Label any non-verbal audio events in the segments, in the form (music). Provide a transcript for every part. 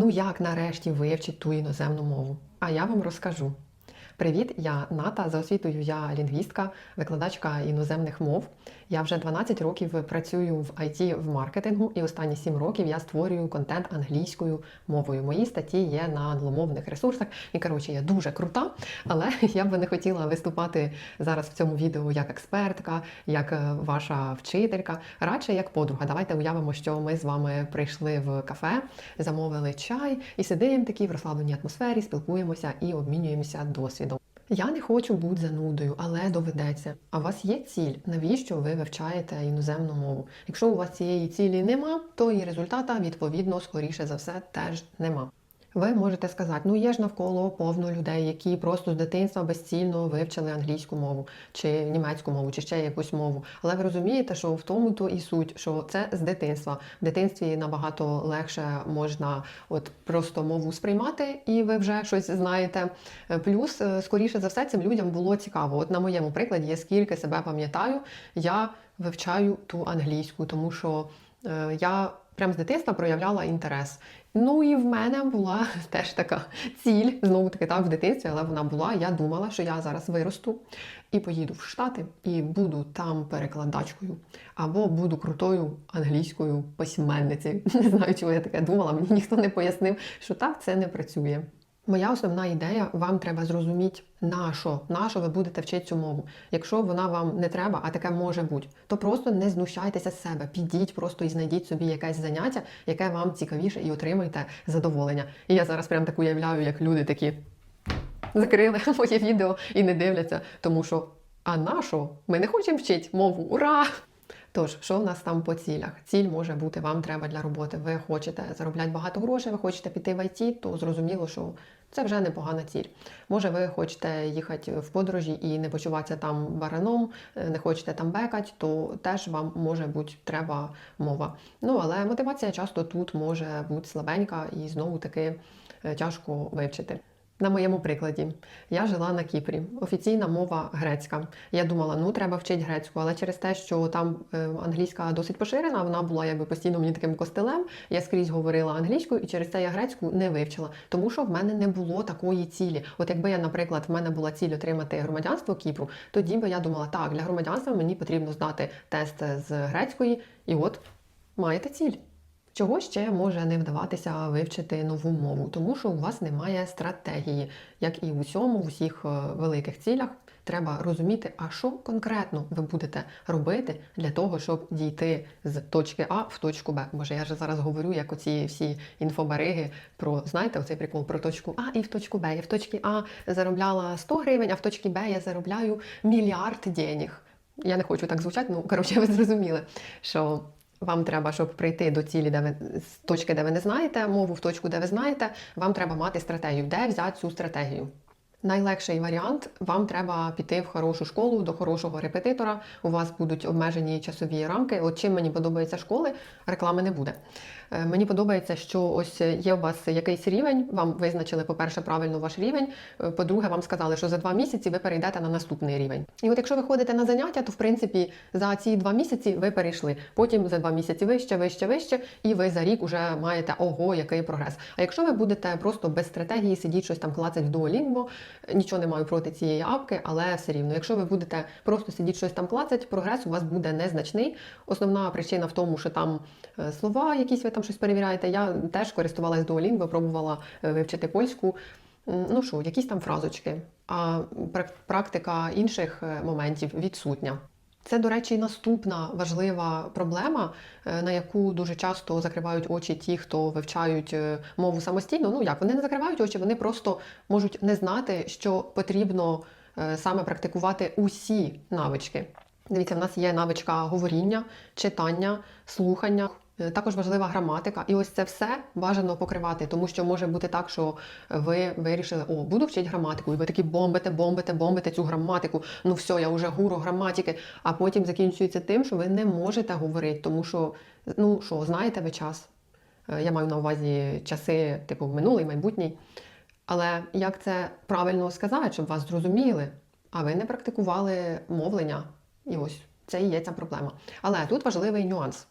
Ну як нарешті вивчить ту іноземну мову? А я вам розкажу. Привіт, я Ната. За освітою я лінгвістка, викладачка іноземних мов. Я вже 12 років працюю в IT в маркетингу, і останні 7 років я створюю контент англійською мовою. Мої статті є на англомовних ресурсах. І коротше, я дуже крута, але (laughs) я би не хотіла виступати зараз в цьому відео як експертка, як е, ваша вчителька, радше як подруга. Давайте уявимо, що ми з вами прийшли в кафе, замовили чай і сидимо такі в розслабленій атмосфері, спілкуємося і обмінюємося досвідом. Я не хочу бути занудою, але доведеться. А у вас є ціль, навіщо ви вивчаєте іноземну мову? Якщо у вас цієї цілі нема, то і результата відповідно скоріше за все теж нема. Ви можете сказати, ну є ж навколо повно людей, які просто з дитинства безцільно вивчили англійську мову, чи німецьку мову, чи ще якусь мову. Але ви розумієте, що в тому то і суть, що це з дитинства. В дитинстві набагато легше можна от просто мову сприймати, і ви вже щось знаєте. Плюс, е, скоріше за все, цим людям було цікаво. От на моєму прикладі, я скільки себе пам'ятаю, я вивчаю ту англійську, тому що е, я прям з дитинства проявляла інтерес. Ну і в мене була (laughs) теж така ціль, знову таки так в дитинстві, але вона була. Я думала, що я зараз виросту і поїду в Штати і буду там перекладачкою, або буду крутою англійською письменницею. (laughs) Не знаю, чого я таке думала. Мені ніхто не пояснив, що так це не працює. Моя основна ідея, вам треба зрозуміти, на що, на що ви будете вчити цю мову. Якщо вона вам не треба, а таке може бути, то просто не знущайтеся з себе. Підіть просто і знайдіть собі якесь заняття, яке вам цікавіше, і отримайте задоволення. І я зараз прям так уявляю, як люди такі закрили (laughs) моє відео і не дивляться, тому що а на що? Ми не хочемо вчити мову. Ура! Тож, що в нас там по цілях? Ціль може бути, вам треба для роботи. Ви хочете заробляти багато грошей, ви хочете піти в ІТ, то зрозуміло, що це вже непогана ціль. Може, ви хочете їхати в подорожі і не почуватися там бараном, е, не хочете там бекати, то теж вам може бути треба мова. Ну але мотивація часто тут може бути слабенька і знову таки е, тяжко вивчити. На моєму прикладі я жила на Кіпрі. Офіційна мова грецька. Я думала, ну треба вчити грецьку, але через те, що там е, англійська досить поширена, вона була якби постійно мені таким костелем. Я скрізь говорила англійською, і через це я грецьку не вивчила, тому що в мене не було такої цілі. От якби я, наприклад, в мене була ціль отримати громадянство Кіпру, тоді би я думала, так для громадянства мені потрібно здати тест з грецької, і от маєте ціль. Чого ще може не вдаватися вивчити нову мову? Тому що у вас немає стратегії, як і в усьому, в усіх е, великих цілях. Треба розуміти, а що конкретно ви будете робити для того, щоб дійти з точки А в точку Б. Боже, я ж зараз говорю, як оці всі інфобариги про знаєте, оцей прикол про точку А і в точку Б. Я в точці А заробляла 100 гривень, а в точці Б я заробляю мільярд денег. Я не хочу так звучати, ну коротше, ви зрозуміли, що вам треба, щоб прийти до цілі, де ви з точки, де ви не знаєте мову, в точку, де ви знаєте, вам треба мати стратегію, де взяти цю стратегію. Найлегший варіант вам треба піти в хорошу школу до хорошого репетитора. У вас будуть обмежені часові рамки. От чим мені подобаються школи, реклами не буде. Е, Мені подобається, що ось є у вас якийсь рівень. Вам визначили, по-перше, правильно ваш рівень. Е, По-друге, вам сказали, що за два місяці ви перейдете на наступний рівень. І от якщо ви ходите на заняття, то в принципі за ці два місяці ви перейшли. Потім за два місяці вище, вище, вище, і ви за рік вже маєте ого, який прогрес. А якщо ви будете просто без стратегії сидіти щось там клацати в Duolingo, нічого не маю проти цієї апки, але все рівно, якщо ви будете просто сидіти щось там клацати, прогрес у вас буде незначний. Основна причина в тому, що там е, слова, якісь ви там щось перевіряєте. Я теж користувалась Duolingo, пробувала е, вивчити польську. Ну що, якісь там фразочки, а практика інших е, моментів відсутня. Це, до речі, наступна важлива проблема, е, на яку дуже часто закривають очі ті, хто вивчають е, мову самостійно. Ну як вони не закривають очі, вони просто можуть не знати, що потрібно е, саме практикувати усі навички. Дивіться, в нас є навичка говоріння, читання, слухання. Е, Також важлива граматика, і ось це все бажано покривати, тому що може бути так, що ви вирішили, о, буду вчити граматику, і ви такі бомбите, бомбите, бомбите цю граматику. Ну все, я вже гуру граматики. А потім закінчується тим, що ви не можете говорити, тому що, ну що, знаєте ви час. Е, Я маю на увазі часи, типу, минулий, майбутній. Але як це правильно сказати, щоб вас зрозуміли? А ви не практикували мовлення. І ось це і є ця проблема. Але тут важливий нюанс.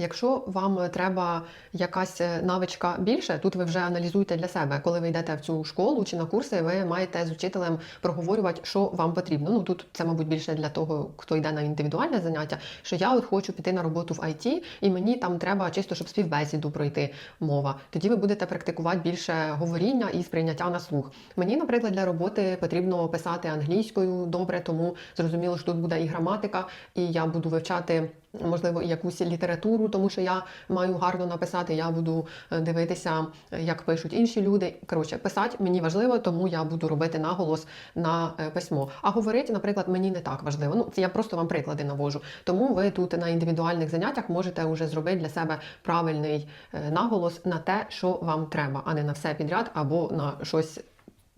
Якщо вам треба якась е, навичка більше, тут ви вже аналізуєте для себе. Коли ви йдете в цю школу чи на курси, ви маєте з учителем проговорювати, що вам потрібно. Ну тут це, мабуть, більше для того, хто йде на індивідуальне заняття. Що я от хочу піти на роботу в IT, і мені там треба чисто, щоб співбесіду пройти мова. Тоді ви будете практикувати більше говоріння і сприйняття на слух. Мені, наприклад, для роботи потрібно писати англійською добре, тому зрозуміло, що тут буде і граматика, і я буду вивчати. Можливо, якусь літературу, тому що я маю гарно написати. Я буду е, дивитися, е, як пишуть інші люди. Коротше, писати мені важливо, тому я буду робити наголос на е, письмо. А говорити, наприклад, мені не так важливо. Ну, це я просто вам приклади навожу. Тому ви тут на індивідуальних заняттях можете вже зробити для себе правильний наголос на те, що вам треба, а не на все підряд або на щось.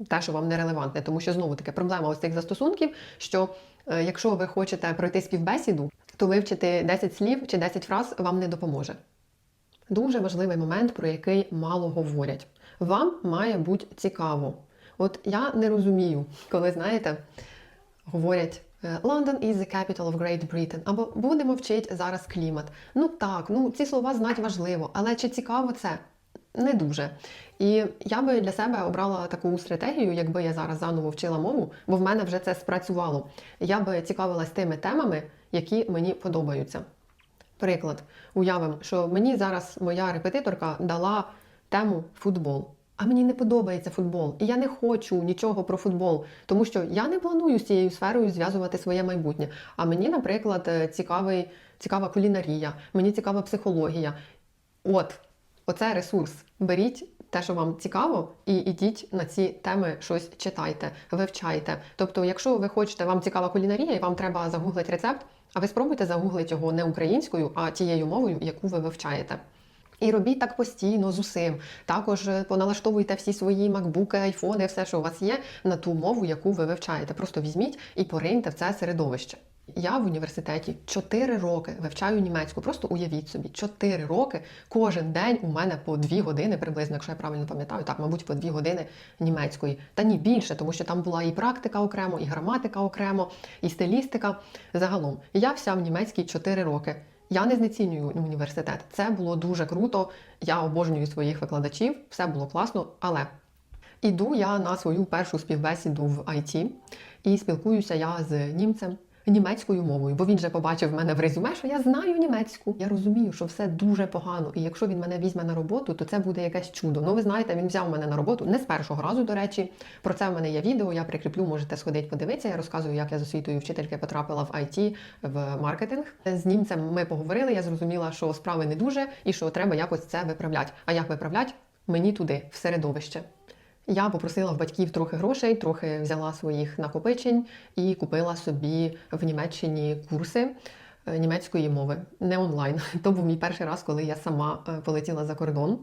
Те, що вам не релевантне, тому що знову таки проблема ось цих застосунків, що е, якщо ви хочете пройти співбесіду, то вивчити 10 слів чи 10 фраз вам не допоможе. Дуже важливий момент, про який мало говорять. Вам має бути цікаво. От я не розумію, коли знаєте, говорять. е, London is the capital of Great Britain. Або будемо вчити зараз клімат. Ну так, ну ці слова знати важливо, але чи цікаво це? Не дуже. І я би для себе обрала таку стратегію, якби я зараз заново вчила мову, бо в мене вже це спрацювало. Я би цікавилась тими темами, які мені подобаються. Приклад, уявимо, що мені зараз моя репетиторка дала тему футбол. А мені не подобається футбол, і я не хочу нічого про футбол, тому що я не планую з цією сферою зв'язувати своє майбутнє. А мені, наприклад, е, цікавий, цікава кулінарія, мені цікава психологія. От, оце ресурс. Беріть те, що вам цікаво, і ідіть на ці теми щось читайте, вивчайте. Тобто, якщо ви хочете, вам цікава кулінарія, і вам треба загуглити рецепт, а ви спробуйте загуглити його не українською, а тією мовою, яку ви вивчаєте. І робіть так постійно з усім. Також поналаштовуйте всі свої макбуки, айфони, все, що у вас є, на ту мову, яку ви вивчаєте. Просто візьміть і пориньте в це середовище. Я в університеті 4 роки вивчаю німецьку. Просто уявіть собі, 4 роки кожен день у мене по 2 години, приблизно, якщо я правильно пам'ятаю, так, мабуть, по 2 години німецької. Та ні, більше, тому що там була і практика окремо, і граматика окремо, і стилістика. Загалом, я вся в німецькій 4 роки. Я не знецінюю університет. Це було дуже круто. Я обожнюю своїх викладачів, все було класно, але іду я на свою першу співбесіду в IT і спілкуюся я з німцем. Німецькою мовою, бо він же побачив мене в резюме, що я знаю німецьку. Я розумію, що все дуже погано, і якщо він мене візьме на роботу, то це буде якесь чудо. Ну, ви знаєте, він взяв мене на роботу не з першого разу, до речі. Про це в мене є відео. Я прикріплю, можете сходити подивитися. Я розказую, як я з освітою вчительки потрапила в IT, в маркетинг. З німцем ми поговорили. Я зрозуміла, що справи не дуже і що треба якось це виправляти. А як виправляти? Мені туди, в середовище. Я попросила в батьків трохи грошей, трохи взяла своїх накопичень і купила собі в Німеччині курси е, німецької мови, не онлайн. (laughs) То був мій перший раз, коли я сама е, полетіла за кордон.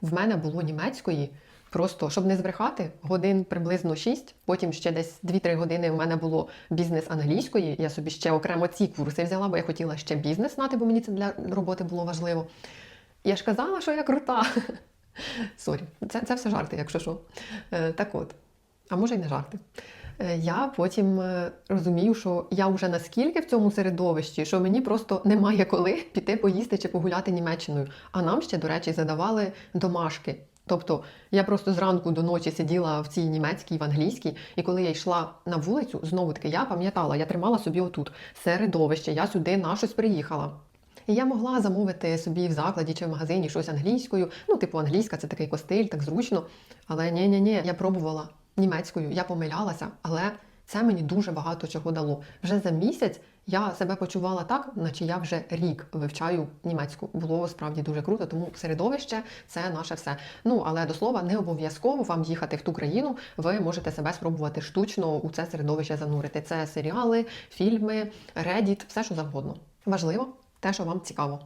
В мене було німецької. Просто щоб не збрехати, годин приблизно 6, потім ще десь 2-3 години в мене було бізнес англійської. Я собі ще окремо ці курси взяла, бо я хотіла ще бізнес знати, бо мені це для роботи було важливо. Я ж казала, що я крута. (laughs) (laughs) Сорі, це, це все жарти, якщо що. Е, так от, а може й не жарти. Е, я потім е, розумію, що я вже наскільки в цьому середовищі, що мені просто немає коли (laughs) піти поїсти чи погуляти Німеччиною. А нам ще, до речі, задавали домашки. Тобто я просто зранку до ночі сиділа в цій німецькій, в англійській, і коли я йшла на вулицю, знову таки я пам'ятала, я тримала собі отут середовище, я сюди на щось приїхала. І я могла замовити собі в закладі чи в магазині щось англійською. Ну, типу, англійська це такий костиль, так зручно. Але ні, ні, ні, я пробувала німецькою, я помилялася, але це мені дуже багато чого дало. Вже за місяць я себе почувала так, наче я вже рік вивчаю німецьку. Було справді дуже круто, тому середовище це наше все. Ну але до слова, не обов'язково вам їхати в ту країну. Ви можете себе спробувати штучно у це середовище занурити. Це серіали, фільми, Reddit, все що завгодно. Важливо те, що вам цікаво.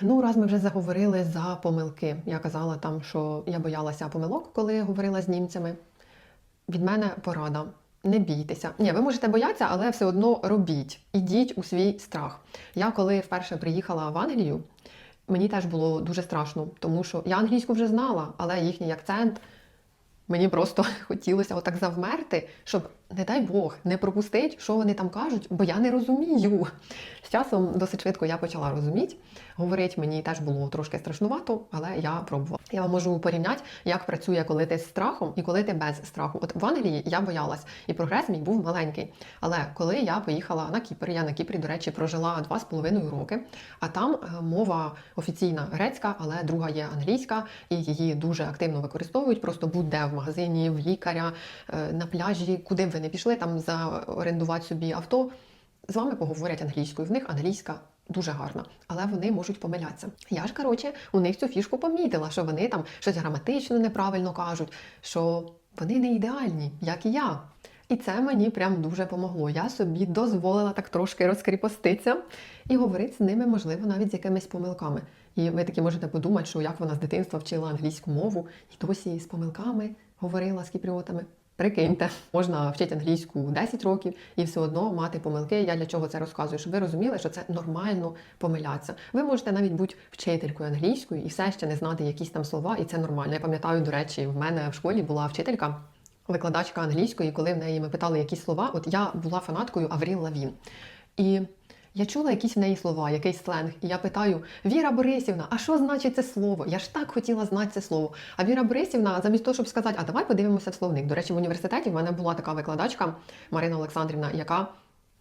Ну, раз ми вже заговорили за помилки. Я казала там, що я боялася помилок, коли говорила з німцями. Від мене порада. Не бійтеся. Ні, ви можете боятися, але все одно робіть. Ідіть у свій страх. Я коли вперше приїхала в Англію, мені теж було дуже страшно, тому що я англійську вже знала, але їхній акцент Мені просто (laughs) хотілося отак завмерти, щоб, не дай Бог, не пропустити, що вони там кажуть, бо я не розумію. З часом досить швидко я почала розуміти. Говорить мені теж було трошки страшнувато, але я пробувала. Я вам можу порівняти, як працює, коли ти з страхом і коли ти без страху. От в Англії я боялась, і прогрес мій був маленький. Але коли я поїхала на Кіпр, я на Кіпрі, до речі, прожила два з половиною роки, а там е, мова офіційна грецька, але друга є англійська, і її дуже активно використовують. Просто будь-де магазині, в лікаря, е, на пляжі, куди б ви не пішли, там заорендувати собі авто. З вами поговорять англійською. В них англійська дуже гарна, але вони можуть помилятися. Я ж коротше у них цю фішку помітила, що вони там щось граматично неправильно кажуть, що вони не ідеальні, як і я. І це мені прям дуже помогло. Я собі дозволила так трошки розкріпоститися і говорити з ними, можливо, навіть з якимись помилками. І ви таки можете подумати, що як вона з дитинства вчила англійську мову і досі з помилками говорила з кіпріотами. Прикиньте, можна вчити англійську 10 років і все одно мати помилки. Я для чого це розказую? Щоб ви розуміли, що це нормально помилятися. Ви можете навіть бути вчителькою англійською і все ще не знати якісь там слова, і це нормально. Я пам'ятаю, до речі, в мене в школі була вчителька. Викладачка англійської, коли в неї ми питали якісь слова, от я була фанаткою Авріл Лавін. І я чула якісь в неї слова, якийсь сленг, і я питаю: Віра Борисівна, а що значить це слово? Я ж так хотіла знати це слово. А Віра Борисівна, замість того, щоб сказати, а давай подивимося в словник. До речі, в університеті в мене була така викладачка Марина Олександрівна, яка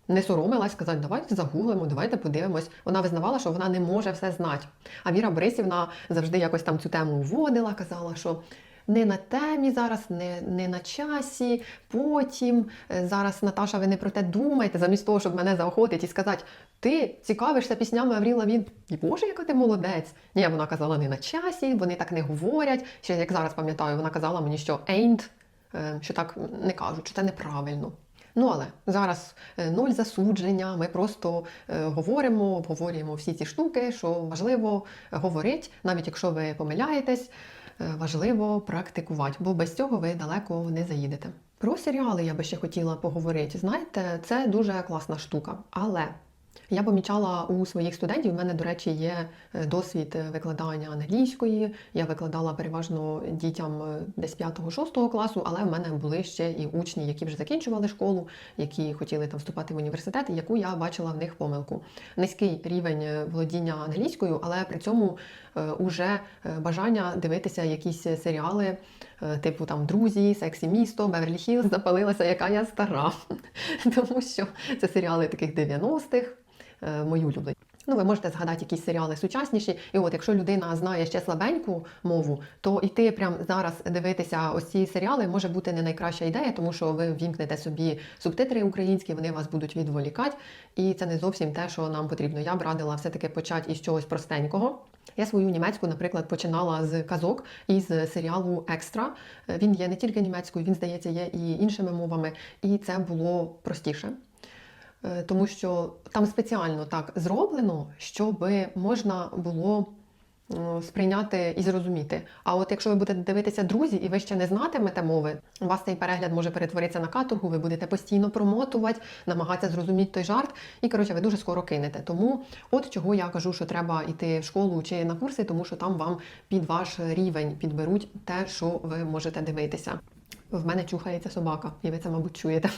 не соромилась сказати, давайте загуглимо, давайте подивимось. Вона визнавала, що вона не може все знати. А Віра Борисівна завжди якось там цю тему вводила, казала, що. Не на темі зараз, не, не на часі, потім е, зараз Наташа, ви не про те думаєте, замість того, щоб мене заохотити і сказати, ти цікавишся піснями Авріл Лавін, і Боже, яка ти молодець. Ні, вона казала не на часі, вони так не говорять. Ще як зараз пам'ятаю, вона казала мені, що ain't, е, що так не кажуть, що це неправильно. Ну але зараз е, нуль засудження. Ми просто говоримо, обговорюємо всі ці штуки, що важливо говорити, навіть якщо ви помиляєтесь, важливо практикувати, бо без цього ви далеко не заїдете. Про серіали я би ще хотіла поговорити. Знаєте, це дуже класна штука, але я помічала у своїх студентів. У мене, до речі, є е, досвід е, викладання англійської. Я викладала переважно дітям е, десь 5-6 класу, але в мене були ще і учні, які вже закінчували школу, які хотіли там вступати в університет, яку я бачила в них помилку. Низький рівень володіння англійською, але при цьому уже бажання дивитися якісь серіали. Типу там друзі, сексі місто, Беверлі Хілз, запалилася, яка я стара. (laughs) Тому що це серіали таких 90-х. Е, мою улюблені. Ну, ви можете згадати якісь серіали сучасніші, і от якщо людина знає ще слабеньку мову, то йти прямо зараз дивитися ось ці серіали може бути не найкраща ідея, тому що ви вімкнете собі субтитри українські, вони вас будуть відволікати, і це не зовсім те, що нам потрібно. Я б радила все-таки почати із чогось простенького. Я свою німецьку, наприклад, починала з казок із серіалу Екстра. Він є не тільки німецькою, він здається, є і іншими мовами, і це було простіше. Е, тому що там спеціально так зроблено, щоб можна було сприйняти і зрозуміти. А от якщо ви будете дивитися друзі, і ви ще не знатимете мови, у вас цей перегляд може перетворитися на каторгу, ви будете постійно промотувати, намагатися зрозуміти той жарт, і коротше, ви дуже скоро кинете. Тому, от чого я кажу, що треба йти в школу чи на курси, тому що там вам під ваш рівень підберуть те, що ви можете дивитися. В мене чухається собака, і ви це, мабуть, чуєте.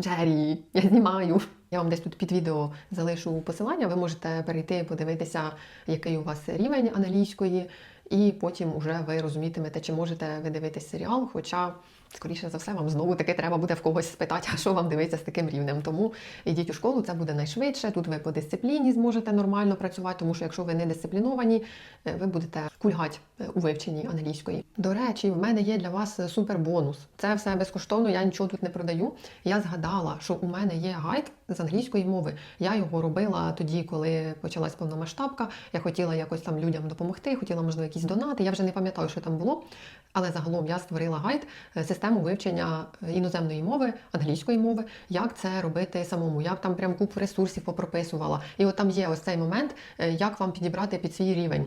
Джері, я знімаю. Я вам десь тут під відео залишу посилання. Ви можете перейти, подивитися, який у вас рівень англійської, і потім вже ви розумітимете, чи можете ви дивитись серіал. Хоча, скоріше за все, вам знову таки треба буде в когось спитати, а що вам дивиться з таким рівнем. Тому йдіть у школу, це буде найшвидше. Тут ви по дисципліні зможете нормально працювати, тому що якщо ви не дисципліновані, е, ви будете кульгати е, у вивченні англійської. До речі, в мене є для вас супер бонус. Це все безкоштовно, я нічого тут не продаю. Я згадала, що у мене є гайд з англійської мови. Я його робила тоді, коли почалась повномасштабка. Я хотіла якось там людям допомогти, хотіла, можливо, якісь донати. Я вже не пам'ятаю, що там було. Але загалом я створила гайд, е, систему вивчення іноземної мови, англійської мови, як це робити самому. Я там прям купу ресурсів попрописувала. І от там є ось цей момент, е, як вам підібрати під свій рівень.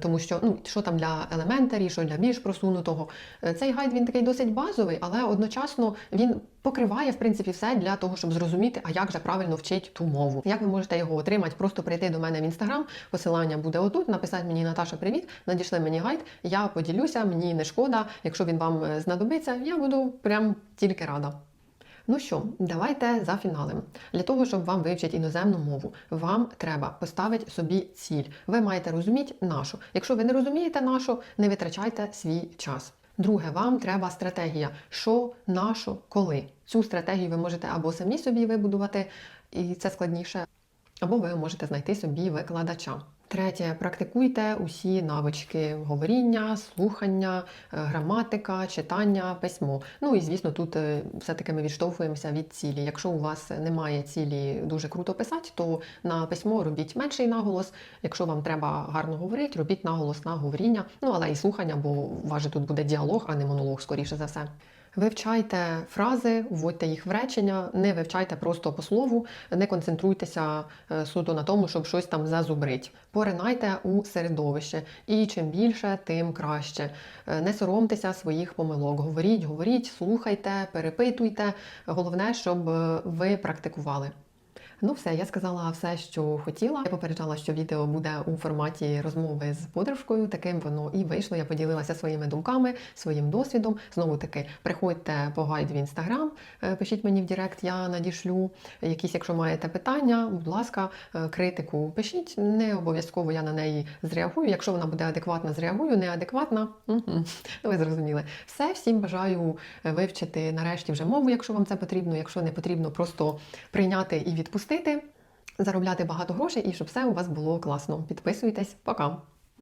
Тому що ну що там для елементарі, що для більш просунутого. Е, Цей гайд він такий досить базовий, але одночасно він покриває в принципі все для того, щоб зрозуміти, а як же правильно вчить ту мову. Як ви можете його отримати? Просто прийти до мене в інстаграм. Посилання буде отут. Написати мені Наташа, привіт, надійшли мені гайд. Я поділюся, мені не шкода. Якщо він вам е, знадобиться, я буду прям тільки рада. Ну що, давайте за фіналем. Для того, щоб вам вивчити іноземну мову, вам треба поставити собі ціль. Ви маєте розуміти нашу. Якщо ви не розумієте нашу, не витрачайте свій час. Друге, вам треба стратегія. Що, на що, коли. Цю стратегію ви можете або самі собі вибудувати, і це складніше, або ви можете знайти собі викладача. Третє, практикуйте усі навички говоріння, слухання, е, граматика, читання, письмо. Ну і звісно, тут е, все-таки ми відштовхуємося від цілі. Якщо у вас немає цілі дуже круто писати, то на письмо робіть менший наголос. Якщо вам треба гарно говорити, робіть наголос на говоріння. Ну але і слухання, бо у тут буде діалог, а не монолог, скоріше за все. Вивчайте фрази, вводьте їх в речення, не вивчайте просто по слову, не концентруйтеся е, суто на тому, щоб щось там зазубрить. Поринайте у середовище, і чим більше, тим краще. Е, Не соромтеся своїх помилок. Говоріть, говоріть, слухайте, перепитуйте. Головне, щоб е, ви практикували. Ну, все, я сказала все, що хотіла. Я попереджала, що відео буде у форматі розмови з подружкою. Таким воно і вийшло. Я поділилася своїми думками, своїм досвідом. Знову таки, приходьте по гайд в інстаграм, е, пишіть мені в Директ, я надішлю. Якісь, якщо маєте питання, будь ласка, е, критику пишіть. Не обов'язково я на неї зреагую. Якщо вона буде адекватна, зреагую, неадекватна. Угу. Ви зрозуміли. Все, всім бажаю е, вивчити нарешті вже мову, якщо вам це потрібно. Якщо не потрібно, просто прийняти і відпустити, заробляти багато грошей і щоб все у вас було класно. Підписуйтесь, пока!